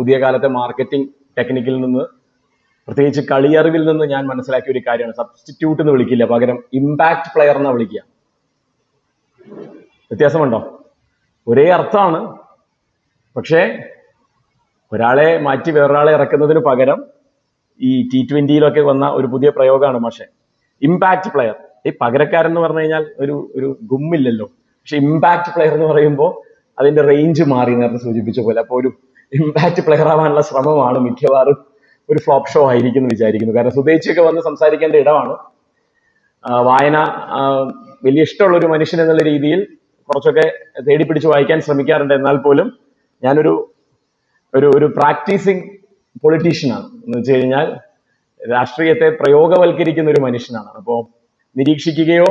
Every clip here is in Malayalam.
പുതിയ കാലത്തെ മാർക്കറ്റിംഗ് ടെക്നിക്കിൽ നിന്ന് പ്രത്യേകിച്ച് കളിയറിവിൽ നിന്ന് ഞാൻ മനസ്സിലാക്കിയ ഒരു കാര്യമാണ് സബ്സ്റ്റിറ്റ്യൂട്ട് എന്ന് വിളിക്കില്ല. പകരം ഇമ്പാക്ട് പ്ലെയർ എന്നാ വിളിക്കുക. വ്യത്യാസമുണ്ടോ? ഒരേ അർത്ഥമാണ്. പക്ഷേ ഒരാളെ മാറ്റി വേറൊരാളെ ഇറക്കുന്നതിന് പകരം ഈ ടി ട്വന്റിയിലൊക്കെ വന്ന ഒരു പുതിയ പ്രയോഗമാണ് പക്ഷെ ഇമ്പാക്ട് പ്ലെയർ ഈ പകരക്കാരൻ എന്ന് പറഞ്ഞു കഴിഞ്ഞാൽ ഒരു ഒരു ഗുമ്മില്ലല്ലോ. പക്ഷെ ഇമ്പാക്ട് പ്ലെയർ എന്ന് പറയുമ്പോൾ അതിന്റെ റേഞ്ച് മാറി നേരത്തെ സൂചിപ്പിച്ച പോലെ. അപ്പോൾ ഒരു ഇമ്പാക്ട് പ്ലെയർ ആവാനുള്ള ശ്രമമാണ് മിക്കവാറും ഒരു ഫ്ലോപ്പ് ഷോ ആയിരിക്കും എന്ന് വിചാരിക്കുന്നു. കാരണം സുദേച്ചിയൊക്കെ വന്ന് സംസാരിക്കേണ്ട ഇടമാണ്. വായന വലിയ ഇഷ്ടമുള്ള ഒരു മനുഷ്യൻ എന്നുള്ള രീതിയിൽ കുറച്ചൊക്കെ തേടി പിടിച്ച് വായിക്കാൻ ശ്രമിക്കാറുണ്ട്. എന്നാൽ പോലും ഞാനൊരു ഒരു ഒരു പ്രാക്ടീസിങ് പൊളിറ്റീഷ്യനാണ് എന്ന് വെച്ച് കഴിഞ്ഞാൽ രാഷ്ട്രീയത്തെ പ്രയോഗവൽക്കരിക്കുന്ന ഒരു മനുഷ്യനാണ്. അപ്പോൾ നിരീക്ഷിക്കുകയോ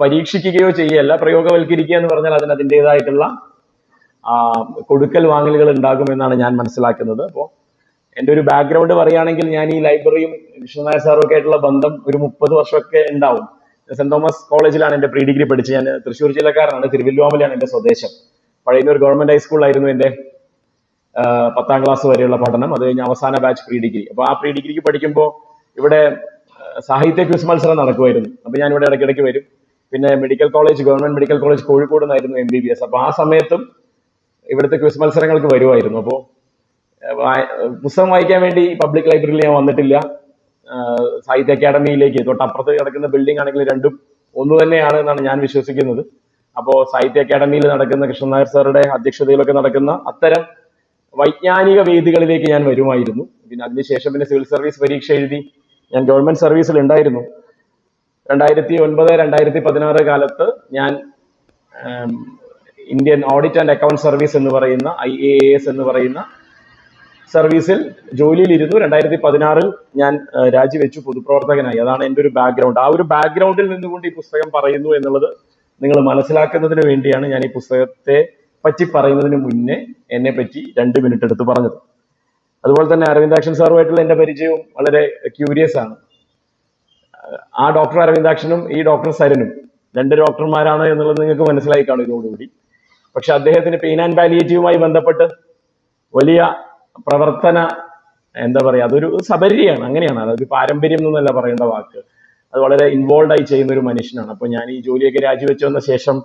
പരീക്ഷിക്കുകയോ ചെയ്യല്ല പ്രയോഗവൽക്കരിക്കുക എന്ന് പറഞ്ഞാൽ അതിന് അതിന്റെതായിട്ടുള്ള കൊടുക്കൽ വാങ്ങലുകൾ ഉണ്ടാകുമെന്നാണ് ഞാൻ മനസ്സിലാക്കുന്നത്. അപ്പോൾ എന്റെ ഒരു ബാക്ക്ഗ്രൗണ്ട് പറയുകയാണെങ്കിൽ ഞാൻ ഈ ലൈബ്രറിയും വിശ്വനായ സാറും ഒക്കെ ആയിട്ടുള്ള ബന്ധം ഒരു മുപ്പത് വർഷമൊക്കെ ഉണ്ടാവും. സെന്റ് തോമസ് കോളേജിലാണ് എന്റെ പ്രീ ഡിഗ്രി പഠിച്ചത്. ഞാൻ തൃശ്ശൂർ ജില്ലക്കാരനാണ് തിരുവല്ലുവാമലയാണ് എന്റെ സ്വദേശം. പഴയൊരു ഗവൺമെന്റ് ഹൈസ്കൂളിലായിരുന്നു എന്റെ പത്താം ക്ലാസ് വരെയുള്ള പഠനം. അത് കഴിഞ്ഞ അവസാന ബാച്ച് പ്രീ ഡിഗ്രി അപ്പൊ ആ പ്രീ ഡിഗ്രിക്ക് പഠിക്കുമ്പോൾ ഇവിടെ സാഹിത്യ ക്വിസ് മത്സരം നടക്കുമായിരുന്നു. അപ്പോൾ ഞാൻ ഇവിടെ ഇടയ്ക്കിടയ്ക്ക് വരും. പിന്നെ medical college government medical college Kozhikode നിന്നായിരുന്നു എം ബി ബി എസ് അപ്പൊ ആ സമയത്തും ഇവിടുത്തെ ക്വിസ് മത്സരങ്ങൾക്ക് വരുമായിരുന്നു അപ്പോൾ പുസ്തകം വായിക്കാൻ വേണ്ടി പബ്ലിക് ലൈബ്രറിയിൽ ഞാൻ വന്നിട്ടില്ല. സാഹിത്യ അക്കാദമിയിലേക്ക് തൊട്ടപ്പുറത്ത് നടക്കുന്ന ബിൽഡിംഗ് ആണെങ്കിൽ രണ്ടും ഒന്ന് തന്നെയാണ് എന്നാണ് ഞാൻ വിശ്വസിക്കുന്നത്. അപ്പോൾ സാഹിത്യ അക്കാദമിയിൽ നടക്കുന്ന കൃഷ്ണൻ നായർ സാറുടെ അധ്യക്ഷതയിലൊക്കെ നടക്കുന്ന അത്തരം വൈജ്ഞാനിക വേദികളിലേക്ക് ഞാൻ വരുമായിരുന്നു. പിന്നെ അതിനുശേഷം പിന്നെ സിവിൽ സർവീസ് പരീക്ഷ എഴുതി ഞാൻ ഗവൺമെന്റ് സർവീസിൽ ഉണ്ടായിരുന്നു. രണ്ടായിരത്തി ഒൻപത് രണ്ടായിരത്തി പതിനാറ് കാലത്ത് ഞാൻ Indian audit and account service എന്ന് പറയുന്ന ഐ എ എസ് എന്ന് പറയുന്ന സർവീസിൽ ജോലിയിലിരുന്നു. രണ്ടായിരത്തി പതിനാറിൽ ഞാൻ രാജിവെച്ചു പൊതുപ്രവർത്തകനായി. അതാണ് എന്റെ ഒരു ബാക്ക്ഗ്രൗണ്ട് ആ ഒരു ബാക്ക്ഗ്രൗണ്ടിൽ നിന്നുകൊണ്ട് ഈ പുസ്തകം പറയുന്നു എന്നുള്ളത് നിങ്ങൾ മനസ്സിലാക്കുന്നതിന് വേണ്ടിയാണ് ഞാൻ ഈ പുസ്തകത്തെ പറ്റി പറയുന്നതിന് മുന്നേ എന്നെ പറ്റി രണ്ട് മിനിറ്റ് എടുത്ത് പറഞ്ഞത്. അതുപോലെ തന്നെ അരവിന്ദാക്ഷൻ സാറുമായിട്ടുള്ള എന്റെ പരിചയവും വളരെ ക്യൂരിയസ് ആണ്. ആ ഡോക്ടർ അരവിന്ദാക്ഷനും ഈ ഡോക്ടർ സരനും. രണ്ട് ഡോക്ടർമാരാണ് എന്നുള്ളത് നിങ്ങൾക്ക് മനസ്സിലായി കാണും ഇതോടുകൂടി. പക്ഷെ അദ്ദേഹത്തിന് പെയിൻ ആൻഡ് പാലിയേറ്റീവുമായി ബന്ധപ്പെട്ട് വലിയ പ്രവർത്തന എന്താ പറയാ അതൊരു സബരിയാണ് അങ്ങനെയാണ്. അതൊരു പാരമ്പര്യം എന്നല്ല പറയേണ്ട വാക്ക്. അത് വളരെ ഇൻവോൾവ് ആയി ചെയ്യുന്ന ഒരു മനുഷ്യനാണ്. അപ്പൊ ഞാൻ ഈ ജോലിയൊക്കെ രാജിവെച്ചു വന്ന ശേഷം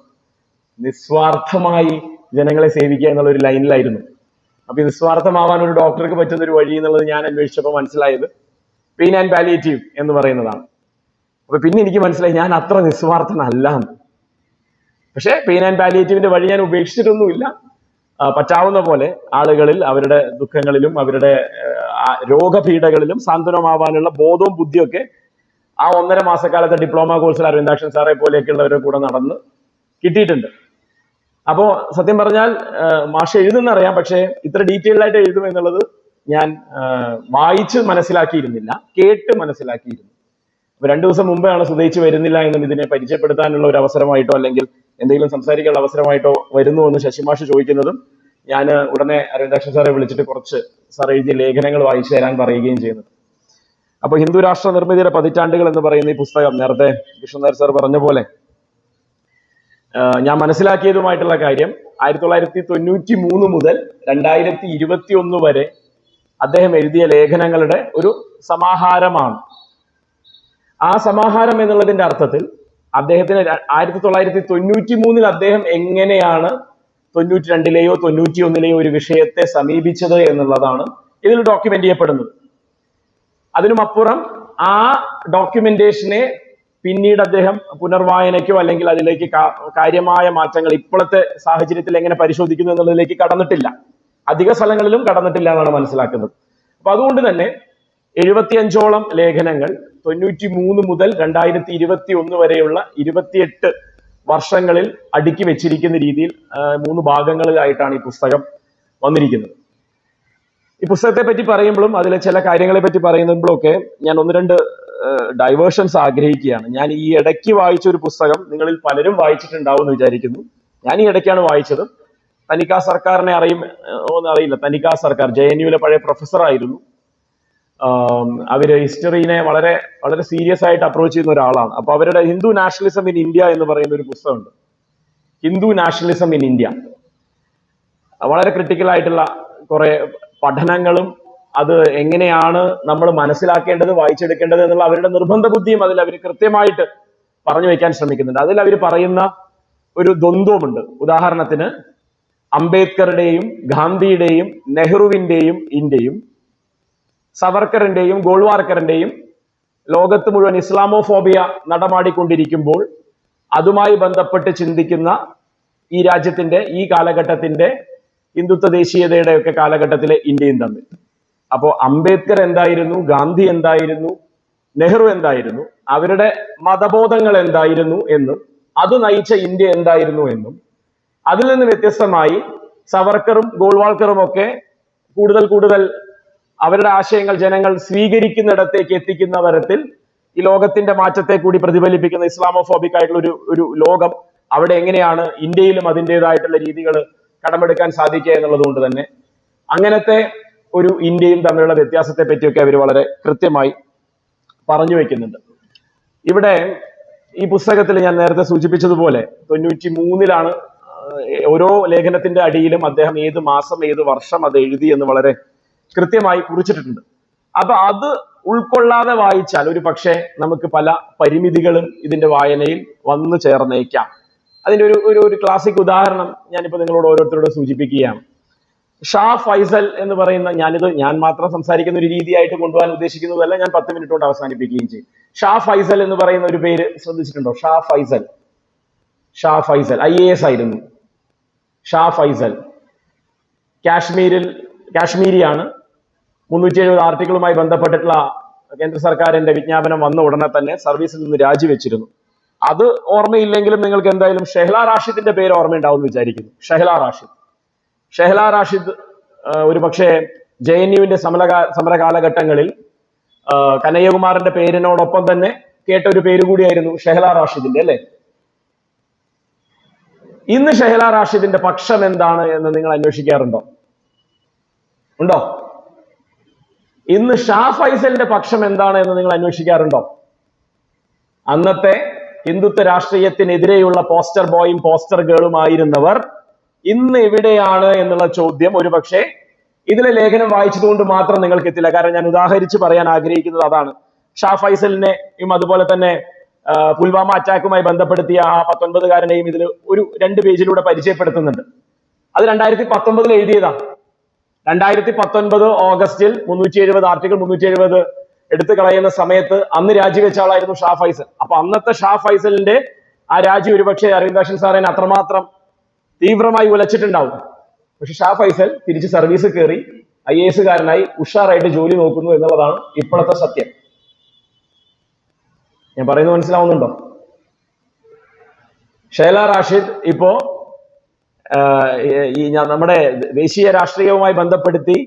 നിസ്വാർത്ഥമായി ജനങ്ങളെ സേവിക്കുക എന്നുള്ള ഒരു ലൈനിലായിരുന്നു. അപ്പൊ നിസ്വാർത്ഥമാവാൻ ഒരു ഡോക്ടർക്ക് പറ്റുന്ന ഒരു വഴി എന്നുള്ളത് ഞാൻ അന്വേഷിച്ചപ്പോൾ മനസ്സിലായത് പെയിൻ ആൻഡ് പാലിയേറ്റീവ് എന്ന് പറയുന്നതാണ്. അപ്പൊ പിന്നെ എനിക്ക് മനസ്സിലായി ഞാൻ അത്ര നിസ്വാർത്ഥനല്ല. പക്ഷേ പെയിൻ ആൻഡ് പാലിയേറ്റീവിന്റെ വഴി ഞാൻ ഉപേക്ഷിച്ചിട്ടൊന്നുമില്ല. പറ്റാവുന്ന പോലെ ആളുകളിൽ അവരുടെ ദുഃഖങ്ങളിലും അവരുടെ രോഗപീഠകളിലും സാന്ത്വനമാവാനുള്ള ബോധവും ബുദ്ധിയൊക്കെ ആ ഒന്നര മാസക്കാലത്തെ ഡിപ്ലോമ കോഴ്സിൽ അരവിന്ദാക്ഷൻ സാറെ പോലെയൊക്കെയുള്ളവരുടെ കൂടെ നടന്ന് കിട്ടിയിട്ടുണ്ട്. അപ്പോ സത്യം പറഞ്ഞാൽ മാഷ മാഷ് എഴുതുന്നറിയാം പക്ഷേ ഇത്ര ഡീറ്റെയിൽഡ് ആയിട്ട് എഴുതും എന്നുള്ളത് ഞാൻ വായിച്ച് മനസ്സിലാക്കിയിരുന്നില്ല കേട്ട് മനസ്സിലാക്കിയിരുന്നു. രണ്ടു ദിവസം മുമ്പാണ് സുധയിച്ച് വരുന്നില്ല എന്നും ഇതിനെ പരിചയപ്പെടുത്താനുള്ള ഒരു അവസരമായിട്ടോ അല്ലെങ്കിൽ എന്തെങ്കിലും സംസാരിക്കാനുള്ള അവസരമായിട്ടോ വരുന്നു എന്ന് ശശിമാഷ് ചോദിക്കുന്നതും ഞാൻ ഉടനെ അരവിന്ദാക്ഷൻ സാറെ വിളിച്ചിട്ട് കുറച്ച് സാർ എഴുതിയ ലേഖനങ്ങൾ വായിച്ചു തരാൻ പറയുകയും ചെയ്യുന്നത് അപ്പൊ ഹിന്ദു രാഷ്ട്ര നിർമ്മിതിയുടെ പതിറ്റാണ്ടുകൾ എന്ന് പറയുന്ന ഈ പുസ്തകം നേരത്തെ കൃഷ്ണനായർ സാർ പറഞ്ഞ പോലെ ഞാൻ മനസ്സിലാക്കിയതുമായിട്ടുള്ള കാര്യം ആയിരത്തി തൊള്ളായിരത്തി തൊണ്ണൂറ്റി മൂന്ന് മുതൽ രണ്ടായിരത്തി ഇരുപത്തി ഒന്ന് വരെ അദ്ദേഹം എഴുതിയ ലേഖനങ്ങളുടെ ഒരു സമാഹാരമാണ്. ആ സമാഹാരം എന്നുള്ളതിന്റെ അർത്ഥത്തിൽ അദ്ദേഹത്തിന് ആയിരത്തി തൊള്ളായിരത്തി തൊണ്ണൂറ്റി മൂന്നിൽ അദ്ദേഹം എങ്ങനെയാണ് തൊണ്ണൂറ്റി രണ്ടിലെയോ തൊണ്ണൂറ്റി ഒന്നിലെയോ ഒരു വിഷയത്തെ സമീപിച്ചത് എന്നുള്ളതാണ് ഇതിൽ ഡോക്യുമെന്റ് ചെയ്യപ്പെടുന്നത്. അതിനുമപ്പുറം ആ ഡോക്യുമെന്റേഷനെ പിന്നീട് അദ്ദേഹം പുനർവായനയ്ക്കോ അല്ലെങ്കിൽ അതിലേക്ക് കാര്യമായ മാറ്റങ്ങൾ ഇപ്പോഴത്തെ സാഹചര്യത്തിൽ എങ്ങനെ പരിശോധിക്കുന്നു എന്നുള്ളതിലേക്ക് കടന്നിട്ടില്ല. അധിക സ്ഥലങ്ങളിലും കടന്നിട്ടില്ല എന്നാണ് മനസ്സിലാക്കുന്നത്. അപ്പൊ അതുകൊണ്ട് തന്നെ എഴുപത്തിയഞ്ചോളം ലേഖനങ്ങൾ തൊണ്ണൂറ്റി മൂന്ന് മുതൽ രണ്ടായിരത്തി ഇരുപത്തി ഒന്ന് വരെയുള്ള ഇരുപത്തിയെട്ട് വർഷങ്ങളിൽ അടുക്കി വെച്ചിരിക്കുന്ന രീതിയിൽ മൂന്ന് ഭാഗങ്ങളിലായിട്ടാണ് ഈ പുസ്തകം വന്നിരിക്കുന്നത്. ഈ പുസ്തകത്തെ പറ്റി പറയുമ്പോഴും അതിലെ ചില കാര്യങ്ങളെ പറ്റി പറയുമ്പോഴൊക്കെ ഞാൻ ഒന്ന് രണ്ട് ഡൈവേർഷൻസ് ആഗ്രഹിക്കുകയാണ്. ഞാൻ ഈ ഇടയ്ക്ക് വായിച്ച ഒരു പുസ്തകം നിങ്ങളിൽ പലരും വായിച്ചിട്ടുണ്ടാവും എന്ന് വിചാരിക്കുന്നു. ഞാൻ ഈ ഇടയ്ക്കാണ് വായിച്ചത്. തനിക്കാ സർക്കാരിനെ അറിയും അറിയില്ല. തനിക്കാ സർക്കാർ ജെ എൻ യുവിലെ പഴയ പ്രൊഫസർ ആയിരുന്നു അവർ ഹിസ്റ്ററിനെ വളരെ വളരെ സീരിയസ് ആയിട്ട് അപ്രോച്ച് ചെയ്യുന്ന ഒരാളാണ്. അപ്പൊ അവരുടെ ഹിന്ദു നാഷണലിസം ഇൻ ഇന്ത്യ എന്ന് പറയുന്ന ഒരു പുസ്തകമുണ്ട്. Hindu nationalism in India. വളരെ ക്രിട്ടിക്കൽ ആയിട്ടുള്ള കുറെ പഠനങ്ങളും അത് എങ്ങനെയാണ് നമ്മൾ മനസ്സിലാക്കേണ്ടത് വായിച്ചെടുക്കേണ്ടത് എന്നുള്ള അവരുടെ നിർബന്ധ ബുദ്ധിയും അതിൽ അവർ കൃത്യമായിട്ട് പറഞ്ഞു വയ്ക്കാൻ ശ്രമിക്കുന്നുണ്ട്. അതിൽ അവർ പറയുന്ന ഒരു ദ്വന്ദ്വമുണ്ട്. ഉദാഹരണത്തിന് അംബേദ്കറുടെയും ഗാന്ധിയുടെയും നെഹ്റുവിന്റെയും ഇന്ത്യയും സവർക്കറിന്റെയും ഗോൾവാർക്കറിന്റെയും ലോകത്ത് മുഴുവൻ ഇസ്ലാമോഫോബിയ നടമാടിക്കൊണ്ടിരിക്കുമ്പോൾ അതുമായി ബന്ധപ്പെട്ട് ചിന്തിക്കുന്ന ഈ രാജ്യത്തിന്റെ ഈ കാലഘട്ടത്തിന്റെ ഹിന്ദുത്വ ദേശീയതയുടെ ഒക്കെ കാലഘട്ടത്തിലെ ഇന്ത്യയും തമ്മിൽ. അപ്പോൾ അംബേദ്കർ എന്തായിരുന്നു? ഗാന്ധി എന്തായിരുന്നു? നെഹ്റു എന്തായിരുന്നു? അവരുടെ മതബോധങ്ങൾ എന്തായിരുന്നു എന്നും അത് നയിച്ച ഇന്ത്യ എന്തായിരുന്നു എന്നും അതിൽ നിന്ന് വ്യത്യസ്തമായി സവർക്കറും ഗോൾവാൾക്കറും ഒക്കെ കൂടുതൽ കൂടുതൽ അവരുടെ ആശയങ്ങൾ ജനങ്ങൾ സ്വീകരിക്കുന്നിടത്തേക്ക് എത്തിക്കുന്ന തരത്തിൽ ഈ ലോകത്തിന്റെ മാറ്റത്തെ കൂടി പ്രതിഫലിപ്പിക്കുന്ന ഇസ്ലാമോഫോബിക് ആയിട്ടുള്ള ഒരു ഒരു ലോകം അവിടെ എങ്ങനെയാണ് ഇന്ത്യയിലും അതിന്റെതായിട്ടുള്ള രീതികൾ കടമെടുക്കാൻ സാധിക്കുക എന്നുള്ളത് കൊണ്ട് തന്നെ അങ്ങനത്തെ ഒരു ഇന്ത്യയും തമ്മിലുള്ള വ്യത്യാസത്തെ പറ്റിയൊക്കെ അവർ വളരെ കൃത്യമായി പറഞ്ഞു വെക്കുന്നുണ്ട്. ഇവിടെ ഈ പുസ്തകത്തിൽ ഞാൻ നേരത്തെ സൂചിപ്പിച്ചതുപോലെ തൊണ്ണൂറ്റി മൂന്നിലാണ് ഓരോ ലേഖനത്തിന്റെ അടിയിലും അദ്ദേഹം ഏത് മാസം ഏത് വർഷം അത് എഴുതി എന്ന് വളരെ കൃത്യമായി കുറിച്ചിട്ടുണ്ട് അപ്പൊ അത് ഉൾക്കൊള്ളാതെ വായിച്ചാൽ ഒരു പക്ഷേ നമുക്ക് പല പരിമിതികളും ഇതിന്റെ വായനയിൽ വന്നു ചേർന്നേക്കാം. അതിന്റെ ഒരു ഒരു ഒരു ക്ലാസിക് ഉദാഹരണം ഞാനിപ്പോ നിങ്ങളോട് ഓരോരുത്തരോട് സൂചിപ്പിക്കുകയാണ്. ഷാ ഫൈസൽ എന്ന് പറയുന്ന ഞാനിത് ഞാൻ മാത്രം സംസാരിക്കുന്ന ഒരു രീതിയായിട്ട് കൊണ്ടുപോകാൻ ഉദ്ദേശിക്കുന്നതല്ല ഞാൻ പത്ത് മിനിറ്റ് കൊണ്ട് അവസാനിപ്പിക്കുകയും ചെയ്യും. ഷാ ഫൈസൽ എന്ന് പറയുന്ന ഒരു പേര് ശ്രദ്ധിച്ചിട്ടുണ്ടോ? Shah Faesal. Shah Faesal I A S ആയിരുന്നു. ഷാ ഫൈസൽ. കാശ്മീരിൽ കാശ്മീരിയാണ് മുന്നൂറ്റി എഴുപത് ആർട്ടിക്കിളുമായി ബന്ധപ്പെട്ടിട്ടുള്ള കേന്ദ്ര സർക്കാരിന്റെ വിജ്ഞാപനം വന്ന ഉടനെ തന്നെ സർവീസിൽ നിന്ന് രാജിവെച്ചിരുന്നു. അത് ഓർമ്മയില്ലെങ്കിലും നിങ്ങൾക്ക് എന്തായാലും ഷെഹ്ല റാഷിദിന്റെ പേര് ഓർമ്മയുണ്ടാവും എന്ന് വിചാരിക്കുന്നു. ഷെഹ്ല റാഷിദ്. ഷെഹ്ല റാഷിദ് ഒരു പക്ഷേ ജെ എൻ യുവിന്റെ സമര കാലഘട്ടങ്ങളിൽ കനയ്യകുമാറിന്റെ പേരിനോടൊപ്പം തന്നെ കേട്ട ഒരു പേര് കൂടിയായിരുന്നു ഷെഹ്ല റാഷിദിന്റെ അല്ലെ? ഇന്ന് ഷെഹ്ല റാഷിദിന്റെ പക്ഷം എന്താണ് എന്ന് നിങ്ങൾ അന്വേഷിക്കാറുണ്ടോ? ഉണ്ടോ? ഇന്ന് ഷാ ഫൈസലിന്റെ പക്ഷം എന്താണ് എന്ന് നിങ്ങൾ അന്വേഷിക്കാറുണ്ടോ? അന്നത്തെ ഹിന്ദുത്വ രാഷ്ട്രീയത്തിനെതിരെയുള്ള പോസ്റ്റർ ബോയും പോസ്റ്റർ ഗേളും ആയിരുന്നവർ ഇന്ന് എവിടെയാണ് എന്നുള്ള ചോദ്യം ഒരുപക്ഷെ ഇതിലെ ലേഖനം വായിച്ചതുകൊണ്ട് മാത്രം നിങ്ങൾക്ക് എത്തില്ല. കാരണം ഞാൻ ഉദാഹരിച്ച് പറയാൻ ആഗ്രഹിക്കുന്നത് അതാണ്. ഷാ ഫൈസലിനെയും അതുപോലെ തന്നെ പുൽവാമ അറ്റാക്കുമായി ബന്ധപ്പെടുത്തിയ ആ പത്തൊൻപതുകാരനെയും ഇതിൽ ഒരു രണ്ട് പേജിലൂടെ പരിചയപ്പെടുത്തുന്നുണ്ട്. അത് രണ്ടായിരത്തി പത്തൊമ്പതിൽ എഴുതിയതാ. രണ്ടായിരത്തി പത്തൊൻപത് ഓഗസ്റ്റിൽ മുന്നൂറ്റി എഴുപത് ആർട്ടിക്കിൾ മുന്നൂറ്റി എഴുപത് എടുത്തു കളയുന്ന സമയത്ത് അന്ന് രാജിവെച്ച ആളായിരുന്നു ഷാ ഫൈസൽ. അപ്പൊ അന്നത്തെ ഷാ ഫൈസലിന്റെ ആ രാജി ഒരുപക്ഷെ അരവിന്ദാക്ഷൻ സാറിനെ അത്രമാത്രം തീവ്രമായി ഉലച്ചിട്ടുണ്ടാവും. പക്ഷെ ഷാ ഫൈസൽ തിരിച്ച് സർവീസ് കയറി ഐ എ കാരനായി ഉഷാറായിട്ട് ജോലി നോക്കുന്നു എന്നുള്ളതാണ് ഇപ്പോഴത്തെ സത്യം. ഞാൻ പറയുന്നത് മനസ്സിലാവുന്നുണ്ടോ? ഷൈല റാഷിദ് ഇപ്പോ ഈ നമ്മുടെ ദേശീയ രാഷ്ട്രീയവുമായി ബന്ധപ്പെടുത്തി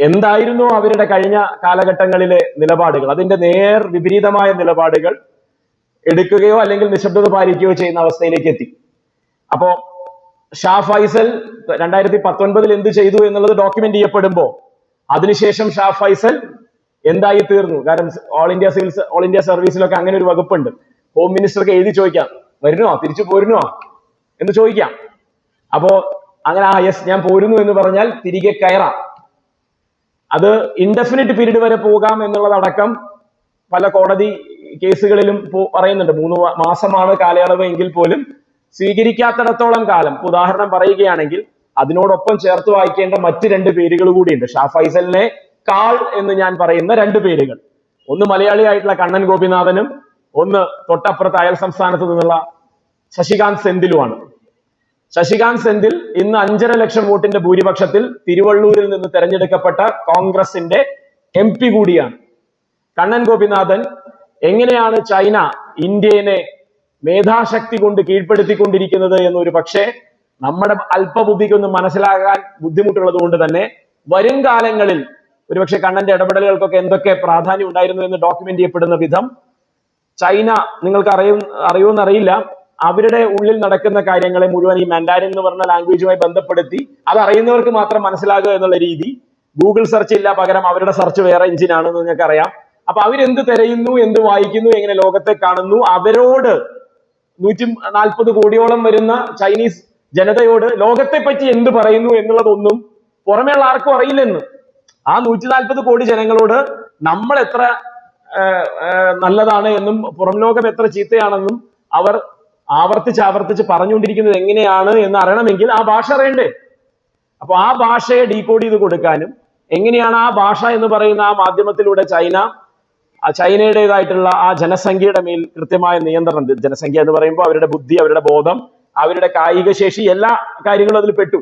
എന്തായിരുന്നു അവരുടെ കഴിഞ്ഞ കാലഘട്ടങ്ങളിലെ നിലപാടുകൾ? അതിന്റെ നേർ വിപരീതമായ നിലപാടുകൾ എടുക്കുകയോ അല്ലെങ്കിൽ നിശബ്ദത പാലിക്കുകയോ ചെയ്യുന്ന അവസ്ഥയിലേക്ക് എത്തി. അപ്പോ ഷാ ഫൈസൽ രണ്ടായിരത്തി പത്തൊൻപതിൽ എന്ത് ചെയ്തു എന്നുള്ളത് ഡോക്യുമെന്റ് ചെയ്യപ്പെടുമ്പോ അതിനുശേഷം ഷാ ഫൈസൽ എന്തായി തീർന്നു? കാരണം all India civil all India സർവീസിലൊക്കെ അങ്ങനെ ഒരു വകുപ്പുണ്ട്. ഹോം മിനിസ്റ്റർക്ക് എഴുതി ചോദിക്കാം വരുന്നോ? തിരിച്ചു പോരുന്നോ? എന്ന് ചോദിക്കാം. അപ്പോ അങ്ങനെ ആ യെസ് ഞാൻ പോരുന്നു എന്ന് പറഞ്ഞാൽ തിരികെ കയറാം. അത് ഇൻഡെഫിനിറ്റ് പീരീഡ് വരെ പോകാം എന്നുള്ളതടക്കം പല കോടതി കേസുകളിലും പറയുന്നുണ്ട്. മൂന്ന് മാസമാണ് കാലയളവ് എങ്കിൽ പോലും സ്വീകരിക്കാത്തിടത്തോളം കാലം. ഉദാഹരണം പറയുകയാണെങ്കിൽ അതിനോടൊപ്പം ചേർത്ത് വായിക്കേണ്ട മറ്റ് രണ്ട് പേരുകൾ കൂടിയുണ്ട്. ഷാ ഫൈസലിനെ കാൾ എന്ന് ഞാൻ പറയുന്ന രണ്ട് പേരുകൾ. ഒന്ന് മലയാളിയായിട്ടുള്ള കണ്ണൻ ഗോപിനാഥനും ഒന്ന് തൊട്ടപ്പുറത്ത് അയൽ സംസ്ഥാനത്ത് നിന്നുള്ള ശശികാന്ത് സെന്തിലുമാണ്. ശശികാന്ത് സെന്തിൽ ഇന്ന് അഞ്ചര ലക്ഷം വോട്ടിന്റെ ഭൂരിപക്ഷത്തിൽ തിരുവള്ളൂരിൽ നിന്ന് തെരഞ്ഞെടുക്കപ്പെട്ട കോൺഗ്രസിന്റെ എം പി കൂടിയാണ്. കണ്ണൻ ഗോപിനാഥൻ എങ്ങനെയാണ് ചൈന ഇന്ത്യനെ മേധാശക്തി കൊണ്ട് കീഴ്പ്പെടുത്തിക്കൊണ്ടിരിക്കുന്നത് എന്നൊരു പക്ഷേ നമ്മുടെ അല്പബുദ്ധിക്കൊന്നും മനസ്സിലാകാൻ ബുദ്ധിമുട്ടുള്ളത് കൊണ്ട് തന്നെ വരും കാലങ്ങളിൽ ഒരുപക്ഷെ കണ്ണന്റെ ഇടപെടലുകൾക്കൊക്കെ എന്തൊക്കെ പ്രാധാന്യം ഉണ്ടായിരുന്നു എന്ന് ഡോക്യുമെന്റ് ചെയ്യപ്പെടുന്ന വിധം ചൈന നിങ്ങൾക്ക് അറിയും അറിയുമെന്ന് അറിയില്ല അവരുടെ ഉള്ളിൽ നടക്കുന്ന കാര്യങ്ങളെ മുഴുവൻ ഈ മാൻഡാരിൻ എന്ന് പറഞ്ഞ ലാംഗ്വേജുമായി ബന്ധപ്പെടുത്തി അത് അറിയുന്നവർക്ക് മാത്രം മനസ്സിലാകുക എന്നുള്ള രീതി. ഗൂഗിൾ സെർച്ച് ഇല്ല പകരം അവരുടെ സെർച്ച് വേറെ എഞ്ചിൻ എന്ന് നിങ്ങൾക്ക് അറിയാം അപ്പൊ അവരെന്ത് തിരയുന്നു എന്ത് വായിക്കുന്നു എങ്ങനെ ലോകത്തെ കാണുന്നു അവരോട് നൂറ്റി നാൽപ്പത് കോടിയോളം വരുന്ന ചൈനീസ് ജനതയോട് ലോകത്തെ പറ്റി എന്ത് പറയുന്നു എന്നുള്ളതൊന്നും പുറമേയുള്ള ആർക്കും അറിയില്ലെന്ന്. ആ നൂറ്റി നാൽപ്പത് കോടി ജനങ്ങളോട് നമ്മൾ എത്ര നല്ലതാണ് എന്നും പുറം ലോകം എത്ര ചീത്തയാണെന്നും അവർ ആവർത്തിച്ച് ആവർത്തിച്ച് പറഞ്ഞുകൊണ്ടിരിക്കുന്നത് എങ്ങനെയാണ് എന്ന് അറിയണമെങ്കിൽ ആ ഭാഷ അറിയണ്ടേ? അപ്പൊ ആ ഭാഷയെ ഡീകോഡ് ചെയ്ത് കൊടുക്കാനും എങ്ങനെയാണ് ആ ഭാഷ എന്ന് പറയുന്ന ആ മാധ്യമത്തിലൂടെ ചൈന ആ ചൈനയുടേതായിട്ടുള്ള ആ ജനസംഖ്യയുടെ മേൽ കൃത്യമായ നിയന്ത്രണം ജനസംഖ്യ എന്ന് പറയുമ്പോൾ അവരുടെ ബുദ്ധി അവരുടെ ബോധം അവരുടെ കായിക ശേഷി എല്ലാ കാര്യങ്ങളും അതിൽ പെട്ടു.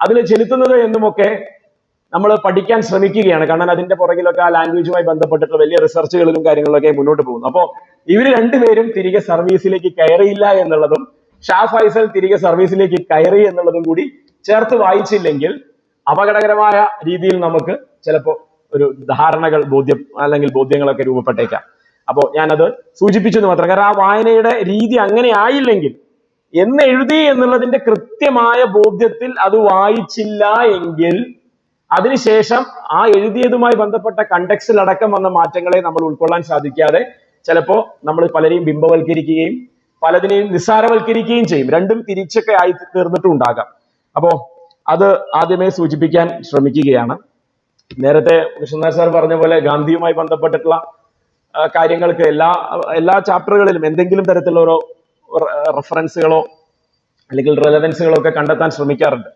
അതിൽ ചെലുത്തുന്നത് എന്നുമൊക്കെ നമ്മൾ പഠിക്കാൻ ശ്രമിക്കുകയാണ്. കാരണം അതിന്റെ പുറകിലൊക്കെ ആ ലാംഗ്വേജുമായി ബന്ധപ്പെട്ടിട്ടുള്ള വലിയ റിസർച്ചുകളിലും കാര്യങ്ങളിലൊക്കെ മുന്നോട്ട് പോകുന്നു. അപ്പോൾ ഇവർ രണ്ടുപേരും തിരികെ സർവീസിലേക്ക് കയറിയില്ല എന്നുള്ളതും ഷാ ഫൈസൽ തിരികെ സർവീസിലേക്ക് കയറി എന്നുള്ളതും കൂടി ചേർത്ത് വായിച്ചില്ലെങ്കിൽ അപകടകരമായ രീതിയിൽ നമുക്ക് ചിലപ്പോൾ ഒരു ധാരണകൾ ബോധ്യം അല്ലെങ്കിൽ ബോധ്യങ്ങളൊക്കെ രൂപപ്പെട്ടേക്കാം. അപ്പോൾ ഞാനത് സൂചിപ്പിച്ചു മാത്രം. കാരണം ആ വായനയുടെ രീതി അങ്ങനെ ആയില്ലെങ്കിൽ എന്ന് എഴുതി എന്നുള്ളതിന്റെ കൃത്യമായ ബോധ്യത്തിൽ അത് വായിച്ചില്ല എങ്കിൽ അതിനുശേഷം ആ എഴുതിയതുമായി ബന്ധപ്പെട്ട കണ്ടക്സിൽ അടക്കം വന്ന മാറ്റങ്ങളെ നമ്മൾ ഉൾക്കൊള്ളാൻ സാധിക്കാതെ ചിലപ്പോ നമ്മൾ പലരെയും ബിംബവൽക്കരിക്കുകയും പലതിനെയും നിസ്സാരവൽക്കരിക്കുകയും ചെയ്യും. രണ്ടും തിരിച്ചൊക്കെ ആയി തീർന്നിട്ടും ഉണ്ടാകാം. അപ്പോ അത് ആദ്യമേ സൂചിപ്പിക്കാൻ ശ്രമിക്കുകയാണ്. നേരത്തെ കൃഷ്ണനാഥ് സാർ പറഞ്ഞ പോലെ ഗാന്ധിയുമായി ബന്ധപ്പെട്ടിട്ടുള്ള കാര്യങ്ങൾക്ക് എല്ലാ എല്ലാ ചാപ്റ്ററുകളിലും എന്തെങ്കിലും തരത്തിലുള്ള ഓരോ റെഫറൻസുകളോ അല്ലെങ്കിൽ റെലവൻസുകളോ ഒക്കെ കണ്ടെത്താൻ ശ്രമിക്കാറുണ്ട്.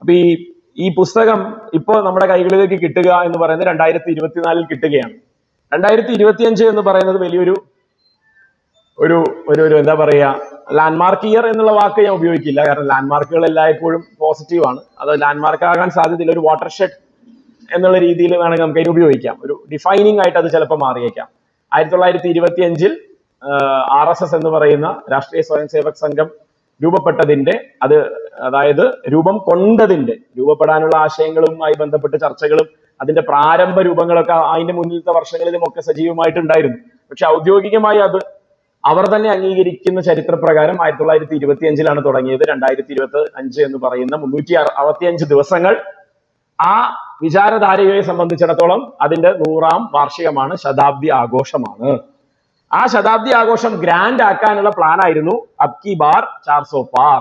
അപ്പൊ ഈ ഈ പുസ്തകം ഇപ്പോൾ നമ്മുടെ കൈകളിലേക്ക് കിട്ടുക എന്ന് പറയുന്നത് രണ്ടായിരത്തി ഇരുപത്തിനാലിൽ കിട്ടുകയാണ്. രണ്ടായിരത്തി ഇരുപത്തിയഞ്ച് എന്ന് പറയുന്നത് വലിയൊരു ഒരു ഒരു ഒരു എന്താ പറയുക ലാൻഡ്മാർക്ക് ഇയർ എന്നുള്ള വാക്ക് ഞാൻ ഉപയോഗിക്കില്ല. കാരണം ലാൻഡ്മാർക്കുകൾ എല്ലായ്പ്പോഴും പോസിറ്റീവ് ആണ്. അത് ലാൻഡ്മാർക്ക് ആകാൻ സാധ്യതയില്ല ഒരു വാട്ടർ ഷെഡ് എന്നുള്ള രീതിയിൽ വേണമെങ്കിൽ നമുക്ക് അതിന് ഉപയോഗിക്കാം. ഒരു ഡിഫൈനിങ് ആയിട്ട് അത് ചിലപ്പോൾ മാറിയേക്കാം. ആയിരത്തി തൊള്ളായിരത്തി ഇരുപത്തി അഞ്ചിൽ ആർ എസ് എസ് എന്ന് പറയുന്ന രാഷ്ട്രീയ സ്വയം സേവക് സംഘം രൂപപ്പെട്ടതിന്റെ അത് അതായത് രൂപം കൊണ്ടതിന്റെ രൂപപ്പെടാനുള്ള ആശയങ്ങളുമായി ബന്ധപ്പെട്ട് ചർച്ചകളും അതിന്റെ പ്രാരംഭ രൂപങ്ങളൊക്കെ അതിന്റെ മുന്നിലത്തെ വർഷങ്ങളിലും ഒക്കെ സജീവമായിട്ടുണ്ടായിരുന്നു. പക്ഷെ ഔദ്യോഗികമായി അത് അവർ തന്നെ അംഗീകരിക്കുന്ന ചരിത്രപ്രകാരം ആയിരത്തി തൊള്ളായിരത്തി ഇരുപത്തി അഞ്ചിലാണ് തുടങ്ങിയത്. രണ്ടായിരത്തി ഇരുപത്തി അഞ്ച് എന്ന് പറയുന്ന മുന്നൂറ്റി അറുപത്തിയഞ്ച് ദിവസങ്ങൾ ആ വിചാരധാരയെ സംബന്ധിച്ചിടത്തോളം അതിന്റെ നൂറാം വാർഷികമാണ് ശതാബ്ദി ആഘോഷമാണ്. ആ ശതാബ്ദി ആഘോഷം ഗ്രാൻഡ് ആക്കാനുള്ള പ്ലാൻ ആയിരുന്നു. അബ്കി ബാർ ചാർസോ പാർ.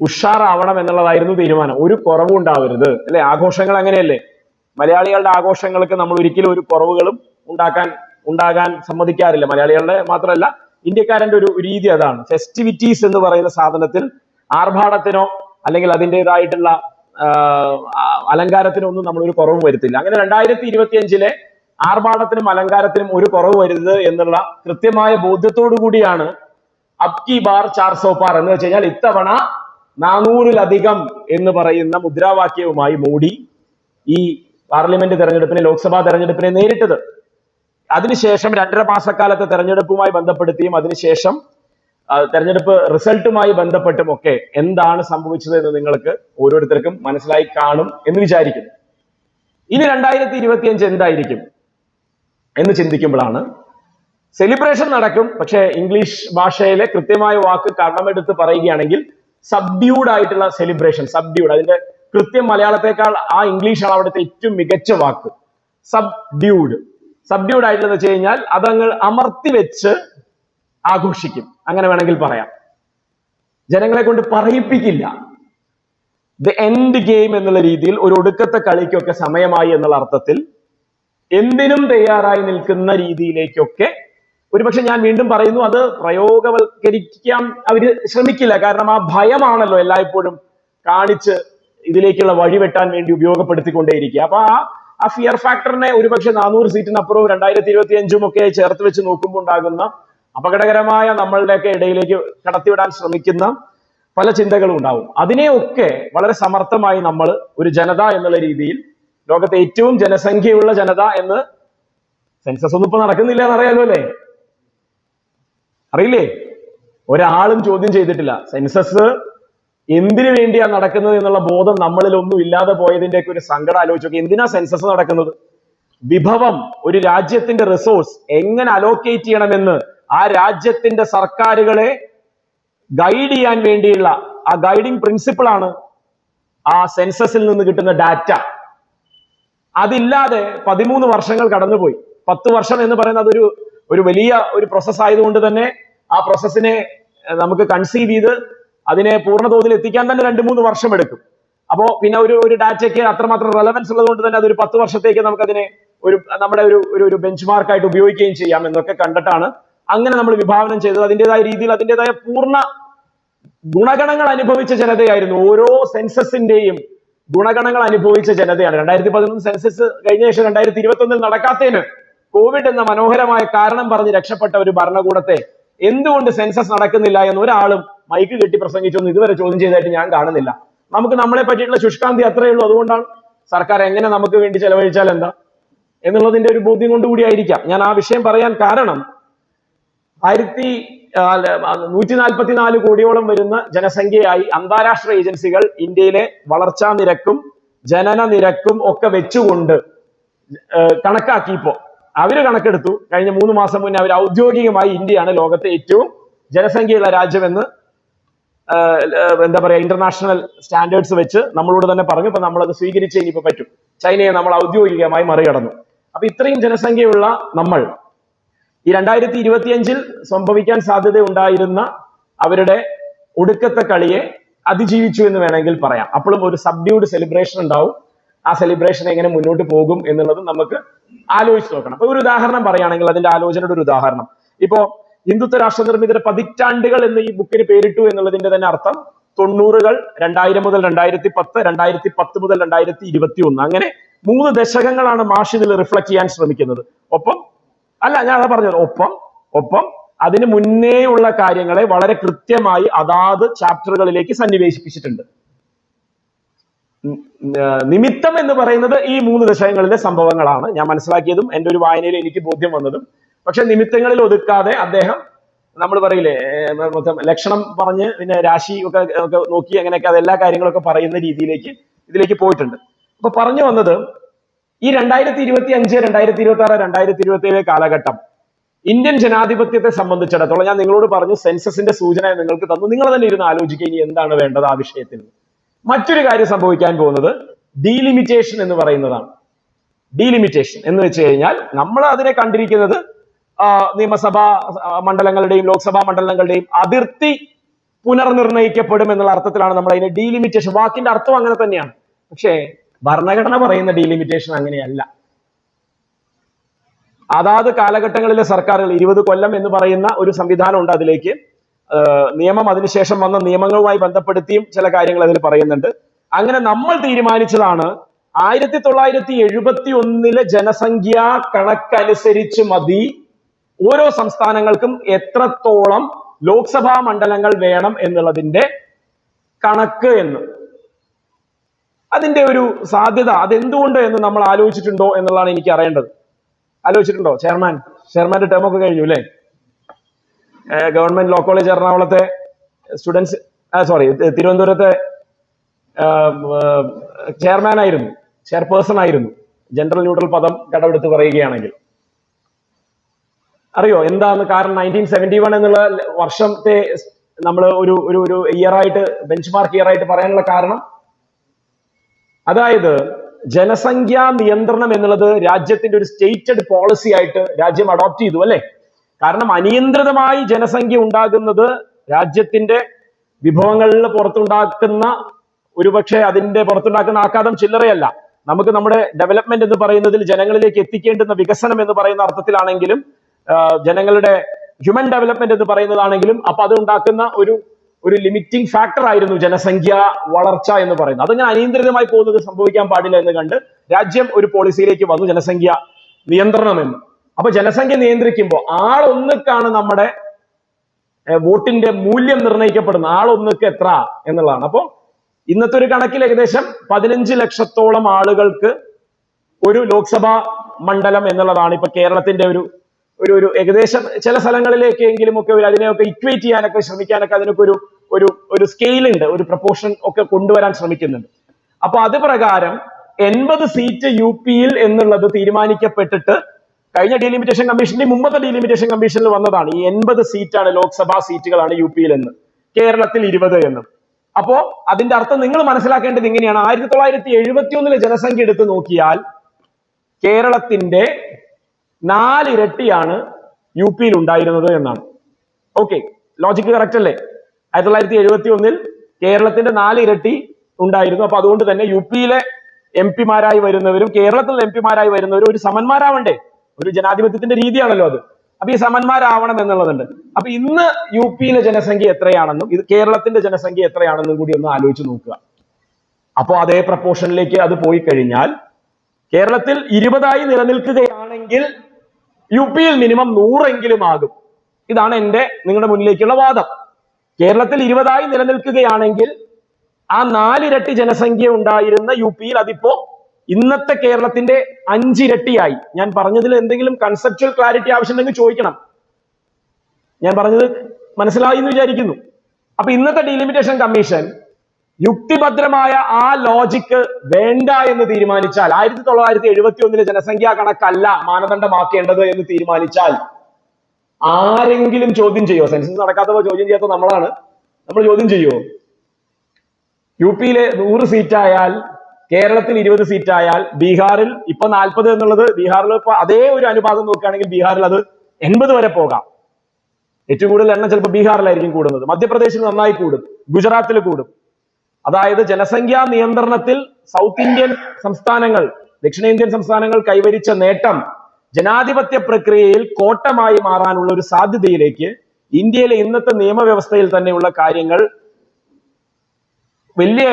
ഉഷാറാവണം എന്നുള്ളതായിരുന്നു തീരുമാനം. ഒരു കുറവും ഉണ്ടാവരുത്. അല്ലെ? ആഘോഷങ്ങൾ അങ്ങനെയല്ലേ? മലയാളികളുടെ ആഘോഷങ്ങൾക്ക് നമ്മൾ ഒരിക്കലും ഒരു കുറവുകളും ഉണ്ടാക്കാൻ ഉണ്ടാകാൻ സമ്മതിക്കാറില്ല. മലയാളികളുടെ മാത്രമല്ല ഇന്ത്യക്കാരന്റെ ഒരു രീതി അതാണ്. ഫെസ്റ്റിവിറ്റീസ് എന്ന് പറയുന്ന സാധനത്തിൽ ആർഭാടത്തിനോ അല്ലെങ്കിൽ അതിന്റെതായിട്ടുള്ള അലങ്കാരത്തിനോ ഒന്നും നമ്മൾ ഒരു കുറവും വരുത്തില്ല. അങ്ങനെ രണ്ടായിരത്തി ഇരുപത്തി അഞ്ചിലെ ആർഭാടത്തിനും അലങ്കാരത്തിനും ഒരു കുറവ് വരുത് എന്നുള്ള കൃത്യമായ ബോധ്യത്തോടു കൂടിയാണ് അബ്കി ബാർ ചാർസോ പാർ എന്ന് വെച്ച് കഴിഞ്ഞാൽ ഇത്തവണ നാനൂറിലധികം എന്ന് പറയുന്ന മുദ്രാവാക്യവുമായി മോഡി ഈ പാർലമെന്റ് തെരഞ്ഞെടുപ്പിനെ ലോക്സഭാ തെരഞ്ഞെടുപ്പിനെ നേരിട്ടത്. അതിനുശേഷം രണ്ടര മാസക്കാലത്തെ തെരഞ്ഞെടുപ്പുമായി ബന്ധപ്പെടുത്തിയും അതിനുശേഷം തെരഞ്ഞെടുപ്പ് റിസൾട്ടുമായി ബന്ധപ്പെട്ടും ഒക്കെ എന്താണ് സംഭവിച്ചത് എന്ന് നിങ്ങൾക്ക് ഓരോരുത്തർക്കും മനസ്സിലായി കാണും എന്ന് വിചാരിക്കുന്നു. ഇനി രണ്ടായിരത്തി ഇരുപത്തിയഞ്ച് എന്തായിരിക്കും? എന്ന് ചിന്തിക്കുമ്പോഴാണ്. സെലിബ്രേഷൻ നടക്കും പക്ഷേ ഇംഗ്ലീഷ് ഭാഷയിലെ കൃത്യമായ വാക്ക് കടമെടുത്ത് പറയുകയാണെങ്കിൽ സബ്ഡ്യൂഡ് ആയിട്ടുള്ള സെലിബ്രേഷൻ സബ്ഡ്യൂഡ് അതിന്റെ കൃത്യം മലയാളത്തെക്കാൾ ആ ഇംഗ്ലീഷാണ് അവിടുത്തെ ഏറ്റവും മികച്ച വാക്ക്. സബ്ഡ്യൂഡ് സബ്ഡ്യൂഡ് ആയിട്ടുള്ള വെച്ച് കഴിഞ്ഞാൽ അതങ്ങൾ അമർത്തി വെച്ച് ആഘോഷിക്കും. അങ്ങനെ വേണമെങ്കിൽ പറയാം. ജനങ്ങളെ കൊണ്ട് പറയിപ്പിക്കില്ല. ദ എൻഡ് ഗെയിം എന്നുള്ള രീതിയിൽ ഒരു ഒടുക്കത്തെ കളിക്കൊക്കെ സമയമായി എന്നുള്ള അർത്ഥത്തിൽ എന്തിനും തയ്യാറായി നിൽക്കുന്ന രീതിയിലേക്കൊക്കെ ഒരുപക്ഷെ ഞാൻ വീണ്ടും പറയുന്നു അത് പ്രയോഗവൽക്കരിക്കാൻ അവർ ശ്രമിക്കില്ല. കാരണം ആ ഭയമാണല്ലോ എല്ലായ്പ്പോഴും കാണിച്ച് ഇതിലേക്കുള്ള വഴി വെട്ടാൻ വേണ്ടി ഉപയോഗപ്പെടുത്തിക്കൊണ്ടേയിരിക്കുക. അപ്പൊ ആ ആ ഫിയർ ഫാക്ടറിനെ ഒരുപക്ഷെ നാനൂറ് സീറ്റിനപ്പുറവും രണ്ടായിരത്തി ഇരുപത്തി അഞ്ചും ഒക്കെ ചേർത്ത് വെച്ച് നോക്കുമ്പോൾ ഉണ്ടാകുന്ന അപകടകരമായ നമ്മളുടെയൊക്കെ ഇടയിലേക്ക് കടത്തിവിടാൻ ശ്രമിക്കുന്ന പല ചിന്തകളും ഉണ്ടാവും. അതിനെയൊക്കെ വളരെ സമർത്ഥമായി നമ്മൾ ഒരു ജനത എന്നുള്ള രീതിയിൽ ലോകത്തെ ഏറ്റവും ജനസംഖ്യയുള്ള ജനത എന്ന് സെൻസസ് ഒന്നും ഇപ്പൊ നടക്കുന്നില്ല എന്നറിയാലോ അല്ലേ? അറിയില്ലേ? ഒരാളും ചോദ്യം ചെയ്തിട്ടില്ല. സെൻസസ് എന്തിനു വേണ്ടിയാണ് നടക്കുന്നത് എന്നുള്ള ബോധം നമ്മളിൽ ഒന്നും ഇല്ലാതെ പോയതിന്റെ ഒക്കെ ഒരു സങ്കടം ആലോചിച്ച് നോക്കി. എന്തിനാ സെൻസസ് നടക്കുന്നത്? വിഭവം ഒരു രാജ്യത്തിന്റെ റിസോഴ്സ് എങ്ങനെ അലോക്കേറ്റ് ചെയ്യണമെന്ന് ആ രാജ്യത്തിന്റെ സർക്കാരുകളെ ഗൈഡ് ചെയ്യാൻ വേണ്ടിയുള്ള ആ ഗൈഡിങ് പ്രിൻസിപ്പിൾ ആണ് ആ സെൻസസിൽ നിന്ന് കിട്ടുന്ന ഡാറ്റ അതില്ലാതെ പതിമൂന്ന് വർഷങ്ങൾ കടന്നുപോയി. പത്ത് വർഷം എന്ന് പറയുന്നത് ഒരു ഒരു വലിയ ഒരു പ്രോസസ് ആയതുകൊണ്ട് തന്നെ ആ പ്രോസസ്സിനെ നമുക്ക് കൺസീവ് ചെയ്ത് അതിനെ പൂർണതോതിൽ എത്തിക്കാൻ തന്നെ രണ്ട് മൂന്ന് വർഷം എടുക്കും. അപ്പോ പിന്നെ ഒരു ഒരു ഡാറ്റയ്ക്ക് അത്രമാത്രം റെലവൻസ് ഉള്ളതുകൊണ്ട് തന്നെ അതൊരു പത്ത് വർഷത്തേക്ക് നമുക്കതിനെ ഒരു നമ്മുടെ ഒരു ഒരു ഒരു ബെഞ്ച് മാർക്കായിട്ട് ഉപയോഗിക്കുകയും ചെയ്യാം എന്നൊക്കെ കണ്ടിട്ടാണ് അങ്ങനെ നമ്മൾ വിഭാവനം ചെയ്തത്. അതിന്റെതായ രീതിയിൽ അതിന്റെതായ പൂർണ ഗുണഗണങ്ങൾ അനുഭവിച്ച ജനതയായിരുന്നു. ഓരോ സെൻസസിന്റെയും ഗുണഗണങ്ങൾ അനുഭവിച്ച ജനതയാണ്. രണ്ടായിരത്തി പതിനൊന്ന് സെൻസസ് കഴിഞ്ഞ ശേഷം രണ്ടായിരത്തി ഇരുപത്തി ഒന്നിൽ നടക്കാത്തതിന് കോവിഡ് എന്ന മനോഹരമായ കാരണം പറഞ്ഞ് രക്ഷപ്പെട്ട ഒരു ഭരണകൂടത്തെ എന്തുകൊണ്ട് സെൻസസ് നടക്കുന്നില്ല എന്ന് ഒരാളും മൈക്ക് കെട്ടി പ്രസംഗിച്ചൊന്നും ഇതുവരെ ചോദ്യം ചെയ്തതായിട്ട് ഞാൻ കാണുന്നില്ല. നമുക്ക് നമ്മളെ പറ്റിയിട്ടുള്ള ശുഷ്കാന്തി അത്രയേ ഉള്ളൂ. അതുകൊണ്ടാണ് സർക്കാർ എങ്ങനെ നമുക്ക് വേണ്ടി ചെലവഴിച്ചാൽ എന്താ? എന്നുള്ളതിന്റെ ഒരു ബോധ്യം കൊണ്ടുകൂടി ആയിരിക്കാം. ഞാൻ ആ വിഷയം പറയാൻ കാരണം ആയിരത്തി നൂറ്റി നാൽപ്പത്തിനാല് കോടിയോളം വരുന്ന ജനസംഖ്യയായി അന്താരാഷ്ട്ര ഏജൻസികൾ ഇന്ത്യയിലെ വളർച്ചാ നിരക്കും ജനന നിരക്കും ഒക്കെ വെച്ചുകൊണ്ട് കണക്കാക്കിയപ്പോ. അവർ കണക്കെടുത്തു. കഴിഞ്ഞ മൂന്ന് മാസം മുന്നേ അവർ ഔദ്യോഗികമായി ഇന്ത്യയാണ് ലോകത്തെ ഏറ്റവും ജനസംഖ്യയുള്ള രാജ്യമെന്ന് എന്താ പറയാ ഇന്റർനാഷണൽ സ്റ്റാൻഡേർഡ്സ് വെച്ച് നമ്മളോട് തന്നെ പറഞ്ഞു. ഇപ്പൊ നമ്മളത് സ്വീകരിച്ച് ഇനിയിപ്പോ പറ്റും. ചൈനയെ നമ്മൾ ഔദ്യോഗികമായി മറികടന്നു. അപ്പൊ ഇത്രയും ജനസംഖ്യയുള്ള നമ്മൾ ഈ രണ്ടായിരത്തി ഇരുപത്തിയഞ്ചിൽ സംഭവിക്കാൻ സാധ്യത ഉണ്ടായിരുന്ന അവരുടെ ഒടുക്കത്തെ കളിയെ അതിജീവിച്ചു എന്ന് വേണമെങ്കിൽ പറയാം. അപ്പോഴും ഒരു സബ്ഡ്യൂഡ് സെലിബ്രേഷൻ ഉണ്ടാവും. ആ സെലിബ്രേഷൻ എങ്ങനെ മുന്നോട്ട് പോകും എന്നുള്ളത് നമുക്ക് ആലോചിച്ച് നോക്കണം. അപ്പൊ ഒരു ഉദാഹരണം പറയുകയാണെങ്കിൽ അതിന്റെ ആലോചനയുടെ ഒരു ഉദാഹരണം. ഇപ്പോ ഹിന്ദുത്വ രാഷ്ട്ര നിർമ്മിതര പതിറ്റാണ്ടുകൾ എന്ന് ഈ ബുക്കിന് പേരിട്ടു എന്നുള്ളതിന്റെ തന്നെ അർത്ഥം തൊണ്ണൂറുകൾ രണ്ടായിരം മുതൽ രണ്ടായിരത്തി പത്ത് രണ്ടായിരത്തി പത്ത് മുതൽ രണ്ടായിരത്തി ഇരുപത്തി ഒന്ന് അങ്ങനെ മൂന്ന് ദശകങ്ങളാണ് മാഷ് ഇതിൽ റിഫ്ലക്ട് ചെയ്യാൻ ശ്രമിക്കുന്നത്. ഒപ്പം അല്ല ഞാൻ അതാ പറഞ്ഞത്. ഒപ്പം ഒപ്പം അതിന് മുന്നേയുള്ള കാര്യങ്ങളെ വളരെ കൃത്യമായി അതാത് ചാപ്റ്ററുകളിലേക്ക് സന്നിവേശിപ്പിച്ചിട്ടുണ്ട്. നിമിത്തം എന്ന് പറയുന്നത് ഈ മൂന്ന് ദശകങ്ങളിലെ സംഭവങ്ങളാണ്. ഞാൻ മനസ്സിലാക്കിയതും എന്റെ ഒരു വായനയിൽ എനിക്ക് ബോധ്യം വന്നതും. പക്ഷെ നിമിത്തങ്ങളിൽ ഒതുക്കാതെ അദ്ദേഹം നമ്മൾ പറയില്ലേ മൊത്തം ലക്ഷണം പറഞ്ഞ് പിന്നെ രാശി ഒക്കെ നോക്കി അങ്ങനെയൊക്കെ അതെല്ലാ കാര്യങ്ങളൊക്കെ പറയുന്ന രീതിയിലേക്ക് ഇതിലേക്ക് പോയിട്ടുണ്ട്. അപ്പൊ പറഞ്ഞു വന്നത് ഈ രണ്ടായിരത്തി ഇരുപത്തി അഞ്ച് രണ്ടായിരത്തി ഇരുപത്തി ആറ് രണ്ടായിരത്തി ഇരുപത്തി ഏഴ് കാലഘട്ടം ഇന്ത്യൻ ജനാധിപത്യത്തെ സംബന്ധിച്ചിടത്തോളം ഞാൻ നിങ്ങളോട് പറഞ്ഞു സെൻസസിന്റെ സൂചന നിങ്ങൾക്ക് തന്നു. നിങ്ങൾ തന്നെ ഇരുന്ന് ആലോചിക്കുക ഇനി എന്താണ് വേണ്ടത് ആ വിഷയത്തിൽ. മറ്റൊരു കാര്യം സംഭവിക്കാൻ പോകുന്നത് ഡീലിമിറ്റേഷൻ എന്ന് പറയുന്നതാണ്. ഡീലിമിറ്റേഷൻ എന്ന് വെച്ച് കഴിഞ്ഞാൽ നമ്മൾ അതിനെ കണ്ടിരിക്കുന്നത് നിയമസഭാ മണ്ഡലങ്ങളുടെയും ലോക്സഭാ മണ്ഡലങ്ങളുടെയും അതിർത്തി പുനർനിർണയിക്കപ്പെടും എന്നുള്ള അർത്ഥത്തിലാണ് നമ്മൾ അതിനെ ഡീലിമിറ്റേഷൻ. വാക്കിന്റെ അർത്ഥം അങ്ങനെ തന്നെയാണ്. പക്ഷേ ഭരണഘടന പറയുന്ന ഡീലിമിറ്റേഷൻ അങ്ങനെയല്ല. അതാത് കാലഘട്ടങ്ങളിലെ സർക്കാരുകൾ ഇരുപത് കൊല്ലം എന്ന് പറയുന്ന ഒരു സംവിധാനം ഉണ്ട് അതിലേക്ക്. നിയമം അതിനുശേഷം വന്ന നിയമങ്ങളുമായി ബന്ധപ്പെടുത്തിയും ചില കാര്യങ്ങൾ അതിൽ പറയുന്നുണ്ട്. അങ്ങനെ നമ്മൾ തീരുമാനിച്ചതാണ് ആയിരത്തി തൊള്ളായിരത്തി എഴുപത്തി ഒന്നിലെ ജനസംഖ്യാ കണക്കനുസരിച്ച് മതി. ഓരോ സംസ്ഥാനങ്ങൾക്കും എത്രത്തോളം ലോക്സഭാ മണ്ഡലങ്ങൾ വേണം എന്നുള്ളതിന്റെ കണക്ക് എന്ന്. അതിന്റെ ഒരു സാധ്യത അതെന്തുകൊണ്ട് എന്ന് നമ്മൾ ആലോചിച്ചിട്ടുണ്ടോ എന്നുള്ളതാണ് എനിക്ക് അറിയേണ്ടത്. ആലോചിച്ചിട്ടുണ്ടോ? ചെയർമാൻ ചെയർമാന്റെ ടേം ഒക്കെ കഴിഞ്ഞു അല്ലേ? ഗവൺമെന്റ് ലോ കോളേജ് എറണാകുളത്തെ സ്റ്റുഡൻസ് സോറി തിരുവനന്തപുരത്തെ ചെയർമാൻ ആയിരുന്നു ചെയർപേഴ്സൺ ആയിരുന്നു. ജനറൽ ന്യൂട്രൽ പദം കടമെടുത്ത് പറയുകയാണെങ്കിൽ. അറിയോ? എന്താണ് കാരണം? നയന്റീൻ സെവന്റി വൺ എന്നുള്ള വർഷത്തെ നമ്മൾ ഒരു ഒരു ഒരു ഇയർ ആയിട്ട് ബെഞ്ച് മാർക്ക് ഇയർ ആയിട്ട് പറയാനുള്ള കാരണം? അതായത് ജനസംഖ്യാ നിയന്ത്രണം എന്നുള്ളത് രാജ്യത്തിന്റെ ഒരു സ്റ്റേറ്റഡ് പോളിസി ആയിട്ട് രാജ്യം അഡോപ്റ്റ് ചെയ്തു അല്ലെ? കാരണം അനിയന്ത്രിതമായി ജനസംഖ്യ ഉണ്ടാകുന്നത് രാജ്യത്തിന്റെ വിഭവങ്ങളിൽ പുറത്തുണ്ടാക്കുന്ന ഒരുപക്ഷെ അതിന്റെ പുറത്തുണ്ടാക്കുന്ന ആഘാതം ചില്ലറയല്ല. നമുക്ക് നമ്മുടെ ഡെവലപ്മെന്റ് എന്ന് പറയുന്നതിൽ ജനങ്ങളിലേക്ക് എത്തിക്കേണ്ടുന്ന വികസനം എന്ന് പറയുന്ന അർത്ഥത്തിലാണെങ്കിലും ജനങ്ങളുടെ ഹ്യൂമൻ ഡെവലപ്മെന്റ് എന്ന് പറയുന്നതാണെങ്കിലും അപ്പൊ അത് ഉണ്ടാക്കുന്ന ഒരു ഒരു ലിമിറ്റിംഗ് ഫാക്ടർ ആയിരുന്നു ജനസംഖ്യ വളർച്ച എന്ന് പറയുന്നത്. അതങ്ങനെ അനിയന്ത്രിതമായി പോകുന്നത് സംഭവിക്കാൻ പാടില്ല എന്ന് കണ്ട് രാജ്യം ഒരു പോളിസിയിലേക്ക് വന്നു ജനസംഖ്യ നിയന്ത്രണം എന്ന്. അപ്പൊ ജനസംഖ്യ നിയന്ത്രിക്കുമ്പോൾ ആളൊന്നുക്കാണ് നമ്മുടെ വോട്ടിന്റെ മൂല്യം നിർണയിക്കപ്പെടുന്നത്. ആളൊന്നുക്ക് എത്ര എന്നുള്ളതാണ്. അപ്പോ ഇന്നത്തെ ഒരു കണക്കിൽ ഏകദേശം പതിനഞ്ച് ലക്ഷത്തോളം ആളുകൾക്ക് ഒരു ലോക്സഭാ മണ്ഡലം എന്നുള്ളതാണ് ഇപ്പൊ കേരളത്തിന്റെ ഒരു ഒരു ഒരു ഏകദേശം ചില സ്ഥലങ്ങളിലേക്ക് എങ്കിലും ഒക്കെ ഒരു അതിനെയൊക്കെ ഇക്വേറ്റ് ചെയ്യാനൊക്കെ ശ്രമിക്കാനൊക്കെ അതിനൊക്കെ ഒരു ഒരു ഒരു സ്കെയിൽ ഉണ്ട്. ഒരു പ്രപ്പോർഷൻ ഒക്കെ കൊണ്ടുവരാൻ ശ്രമിക്കുന്നുണ്ട്. അപ്പൊ അത് പ്രകാരം എൺപത് സീറ്റ് യു പിയിൽ എന്നുള്ളത് തീരുമാനിക്കപ്പെട്ടിട്ട് കഴിഞ്ഞ ഡീലിമിറ്റേഷൻ കമ്മീഷന്റെ മുമ്പത്തെ ഡീലിമിറ്റേഷൻ കമ്മീഷനിൽ വന്നതാണ്. ഈ എൺപത് സീറ്റാണ് ലോക്സഭാ സീറ്റുകളാണ് യു പിയിൽ എന്ന്. കേരളത്തിൽ ഇരുപത് എന്നും. അപ്പോ അതിന്റെ അർത്ഥം നിങ്ങൾ മനസ്സിലാക്കേണ്ടത് ഇങ്ങനെയാണ്. ആയിരത്തി തൊള്ളായിരത്തി എഴുപത്തി ഒന്നിലെ ജനസംഖ്യ എടുത്ത് നോക്കിയാൽ കേരളത്തിന്റെ നാലിരട്ടിയാണ് യു പിയിൽ ഉണ്ടായിരുന്നത് എന്നാണ്. ഓക്കെ ലോജിക്ക് കറക്റ്റ് അല്ലേ? ആയിരത്തി തൊള്ളായിരത്തി എഴുപത്തി ഒന്നിൽ കേരളത്തിന്റെ നാലിരട്ടി ഉണ്ടായിരുന്നു. അപ്പൊ അതുകൊണ്ട് തന്നെ യു പിയിലെ എം പിമാരായി വരുന്നവരും കേരളത്തിൽ എം പിമാരായി വരുന്നവരും ഒരു സമന്മാരാവണ്ടേ? ഒരു ജനാധിപത്യത്തിന്റെ രീതിയാണല്ലോ അത്. അപ്പൊ ഈ സമന്മാരാവണം എന്നുള്ളതുണ്ട്. അപ്പൊ ഇന്ന് യു പിയിലെ ജനസംഖ്യ എത്രയാണെന്നും ഇത് കേരളത്തിന്റെ ജനസംഖ്യ എത്രയാണെന്നും കൂടി ഒന്ന് ആലോചിച്ച് നോക്കുക. അപ്പോൾ അതേ പ്രപ്പോർഷനിലേക്ക് അത് പോയി കഴിഞ്ഞാൽ കേരളത്തിൽ ഇരുപതായി നിലനിൽക്കുകയാണെങ്കിൽ യു പിയിൽ മിനിമം നൂറെങ്കിലും ആകും. ഇതാണ് എന്റെ നിങ്ങളുടെ മുന്നിലേക്കുള്ള വാദം. കേരളത്തിൽ ഇരുപതായി നിലനിൽക്കുകയാണെങ്കിൽ ആ നാലിരട്ടി ജനസംഖ്യ ഉണ്ടായിരുന്ന യു പിയിൽ അതിപ്പോ ഇന്നത്തെ കേരളത്തിന്റെ അഞ്ചിരട്ടിയായി. ഞാൻ പറഞ്ഞതിൽ എന്തെങ്കിലും കൺസെപ്ച്വൽ ക്ലാരിറ്റി ആവശ്യമുണ്ടെങ്കിൽ ചോദിക്കണം. ഞാൻ പറഞ്ഞത് മനസ്സിലായി എന്ന് വിചാരിക്കുന്നു. അപ്പൊ ഇന്നത്തെ ഡിലിമിറ്റേഷൻ കമ്മീഷൻ യുക്തിഭദ്രമായ ആ ലോജിക്ക് വേണ്ട എന്ന് തീരുമാനിച്ചാൽ ആയിരത്തി തൊള്ളായിരത്തി എഴുപത്തി ഒന്നിലെ ജനസംഖ്യാ കണക്കല്ല മാനദണ്ഡമാക്കേണ്ടത് എന്ന് തീരുമാനിച്ചാൽ ആരെങ്കിലും ചോദ്യം ചെയ്യോ സെൻസസ് നടക്കാത്തപ്പോൾ ചോദ്യം ചെയ്യാത്ത നമ്മളാണ്. നമ്മൾ ചോദ്യം ചെയ്യുമോ യു പിയിലെ നൂറ് സീറ്റായാൽ കേരളത്തിൽ ഇരുപത് സീറ്റായാൽ ബീഹാറിൽ ഇപ്പൊ നാൽപ്പത് എന്നുള്ളത് ബീഹാറിൽ ഇപ്പൊ അതേ ഒരു അനുപാതം നോക്കുകയാണെങ്കിൽ ബീഹാറിൽ അത് എൺപത് വരെ പോകാം. ഏറ്റവും കൂടുതൽ എണ്ണം ചിലപ്പോൾ ബീഹാറിലായിരിക്കും കൂടുന്നത്. മധ്യപ്രദേശിൽ നന്നായി കൂടും. ഗുജറാത്തിൽ കൂടും. അതായത് ജനസംഖ്യാ നിയന്ത്രണത്തിൽ സൗത്ത് ഇന്ത്യൻ സംസ്ഥാനങ്ങൾ ദക്ഷിണേന്ത്യൻ സംസ്ഥാനങ്ങൾ കൈവരിച്ച നേട്ടം ജനാധിപത്യ പ്രക്രിയയിൽ കോട്ടമായി മാറാനുള്ള ഒരു സാധ്യതയിലേക്ക് ഇന്ത്യയിലെ ഇന്നത്തെ നിയമവ്യവസ്ഥയിൽ തന്നെയുള്ള കാര്യങ്ങൾ വലിയ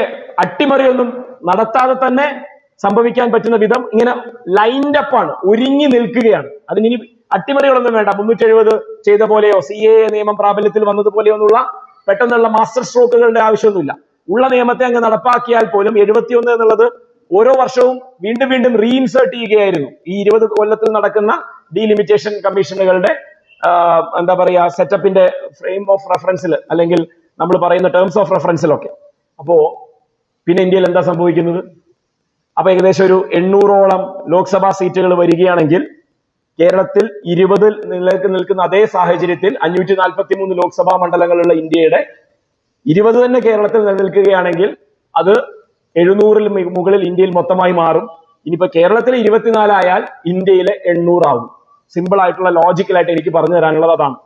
അട്ടിമറിയൊന്നും നടത്താതെ തന്നെ സംഭവിക്കാൻ പറ്റുന്ന വിധം ഇങ്ങനെ ലൈൻഡ് അപ്പ് ആണ് ഒരുങ്ങി നിൽക്കുകയാണ്. അതിനി അട്ടിമറികളൊന്നും വേണ്ട. മുന്നൂറ്റി എഴുപത് ചെയ്ത പോലെയോ സി എ നിയമം പ്രാബല്യത്തിൽ വന്നതുപോലെയോ എന്നുള്ള പെട്ടെന്നുള്ള മാസ്റ്റർ സ്ട്രോക്കുകളുടെ ആവശ്യമൊന്നുമില്ല. ഉള്ള നിയമത്തെ അങ്ങ് നടപ്പാക്കിയാൽ പോലും എഴുപത്തിയൊന്ന് എന്നുള്ളത് ഓരോ വർഷവും വീണ്ടും വീണ്ടും റീഇൻസേർട്ട് ചെയ്യുകയായിരുന്നു. ഈ ഇരുപത് കൊല്ലത്തിൽ നടക്കുന്ന ഡീലിമിറ്റേഷൻ കമ്മീഷനുകളുടെ എന്താ പറയാ സെറ്റപ്പിന്റെ ഫ്രെയിം ഓഫ് റെഫറൻസിൽ അല്ലെങ്കിൽ നമ്മൾ പറയുന്ന ടേംസ് ഓഫ് റെഫറൻസിലൊക്കെ അപ്പോ പിന്നെ ഇന്ത്യയിൽ എന്താ സംഭവിക്കുന്നത്? അപ്പൊ ഏകദേശം ഒരു എണ്ണൂറോളം ലോക്സഭാ സീറ്റുകൾ വരികയാണെങ്കിൽ കേരളത്തിൽ ഇരുപതിൽ നിലനിൽക്കുന്ന നിൽക്കുന്ന അതേ സാഹചര്യത്തിൽ അഞ്ഞൂറ്റി നാൽപ്പത്തി മൂന്ന് ലോക്സഭാ മണ്ഡലങ്ങളുള്ള ഇന്ത്യയുടെ ഇരുപത് തന്നെ കേരളത്തിൽ നിലനിൽക്കുകയാണെങ്കിൽ അത് എഴുന്നൂറിൽ മുകളിൽ ഇന്ത്യയിൽ മൊത്തമായി മാറും. ഇനിയിപ്പോ കേരളത്തിൽ ഇരുപത്തിനാലായാൽ ഇന്ത്യയിലെ എണ്ണൂറാവും. സിമ്പിൾ ആയിട്ടുള്ള ലോജിക്കൽ ആയിട്ട് എനിക്ക് പറഞ്ഞു തരാനുള്ളത് അതാണ്.